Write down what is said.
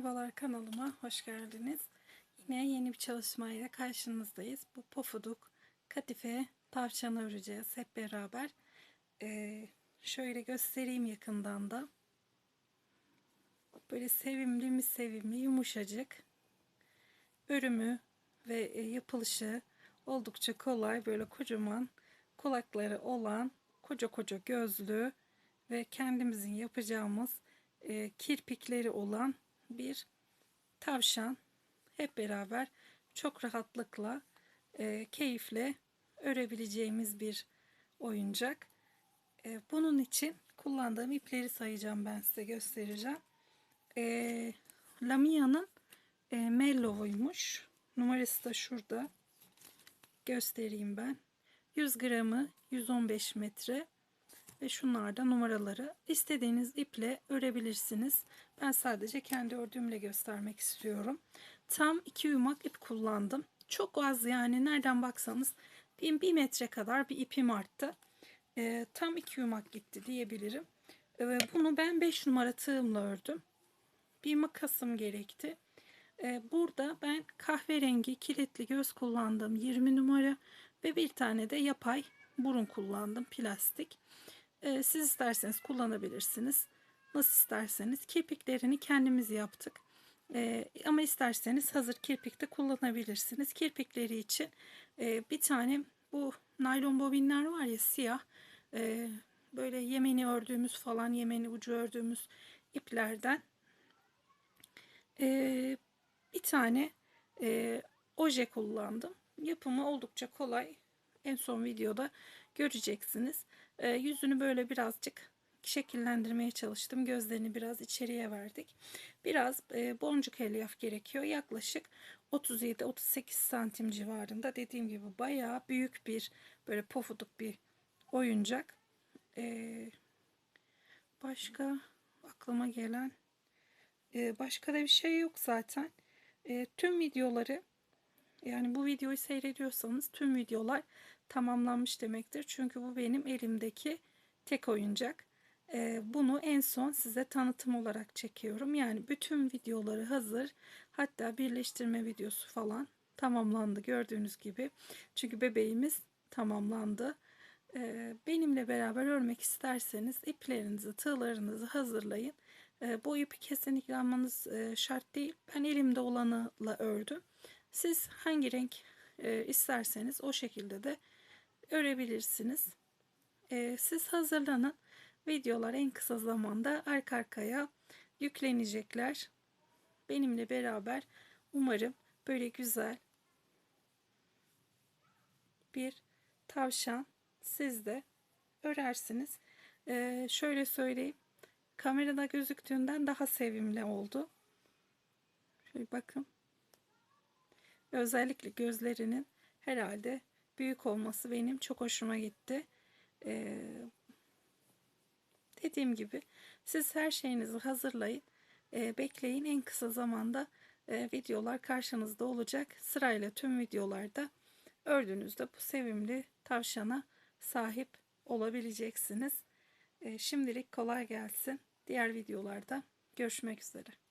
Merhabalar kanalıma hoş geldiniz. Yine yeni bir çalışmayla karşınızdayız. Bu pofuduk katife tavşanı öreceğiz hep beraber. Ee, şöyle göstereyim yakından da. Böyle sevimli mi sevimli yumuşacık. Örümü ve e, yapılışı oldukça kolay. Böyle kocaman kulakları olan koca koca gözlü ve kendimizin yapacağımız e, kirpikleri olan bir tavşan hep beraber çok rahatlıkla e, keyifle örebileceğimiz bir oyuncak. E, bunun için kullandığım ipleri sayacağım ben size göstereceğim. E, Lamia'nın e, Mellow'uymuş. Numarası da şurada. Göstereyim ben. 100 gramı 115 metre ve şunlar da numaraları. İstediğiniz iple örebilirsiniz. Ben sadece kendi ördüğümle göstermek istiyorum. Tam iki yumak ip kullandım. Çok az yani nereden baksanız bir, bir metre kadar bir ipim arttı. E, tam iki yumak gitti diyebilirim. E, bunu ben 5 numara tığımla ördüm. Bir makasım gerekti. E, burada ben kahverengi kilitli göz kullandım 20 numara ve bir tane de yapay burun kullandım plastik. E, siz isterseniz kullanabilirsiniz. Nasıl isterseniz. Kirpiklerini kendimiz yaptık. E, ama isterseniz hazır kirpik de kullanabilirsiniz. Kirpikleri için e, bir tane bu naylon bobinler var ya siyah. E, böyle yemeni ördüğümüz falan yemeni ucu ördüğümüz iplerden e, bir tane e, oje kullandım. Yapımı oldukça kolay. En son videoda göreceksiniz. E, yüzünü böyle birazcık şekillendirmeye çalıştım. Gözlerini biraz içeriye verdik. Biraz e, boncuk elyaf gerekiyor. Yaklaşık 37-38 santim civarında. Dediğim gibi bayağı büyük bir böyle pofuduk bir oyuncak. E, başka aklıma gelen e, başka da bir şey yok zaten. E, tüm videoları yani bu videoyu seyrediyorsanız tüm videolar tamamlanmış demektir. Çünkü bu benim elimdeki tek oyuncak. Ee, bunu en son size tanıtım olarak çekiyorum. Yani bütün videoları hazır. Hatta birleştirme videosu falan tamamlandı gördüğünüz gibi. Çünkü bebeğimiz tamamlandı. Ee, benimle beraber örmek isterseniz iplerinizi, tığlarınızı hazırlayın. Ee, bu ipi kesinlikle almanız e, şart değil. Ben elimde olanıyla ördüm. Siz hangi renk e, isterseniz o şekilde de örebilirsiniz. E, siz hazırlanın. Videolar en kısa zamanda arka arkaya yüklenecekler. Benimle beraber umarım böyle güzel bir tavşan siz de örersiniz. E, şöyle söyleyeyim. Kamerada gözüktüğünden daha sevimli oldu. Şöyle bakın. Özellikle gözlerinin herhalde büyük olması benim çok hoşuma gitti. Ee, dediğim gibi siz her şeyinizi hazırlayın. E, bekleyin en kısa zamanda e, videolar karşınızda olacak. Sırayla tüm videolarda ördüğünüzde bu sevimli tavşana sahip olabileceksiniz. E, şimdilik kolay gelsin. Diğer videolarda görüşmek üzere.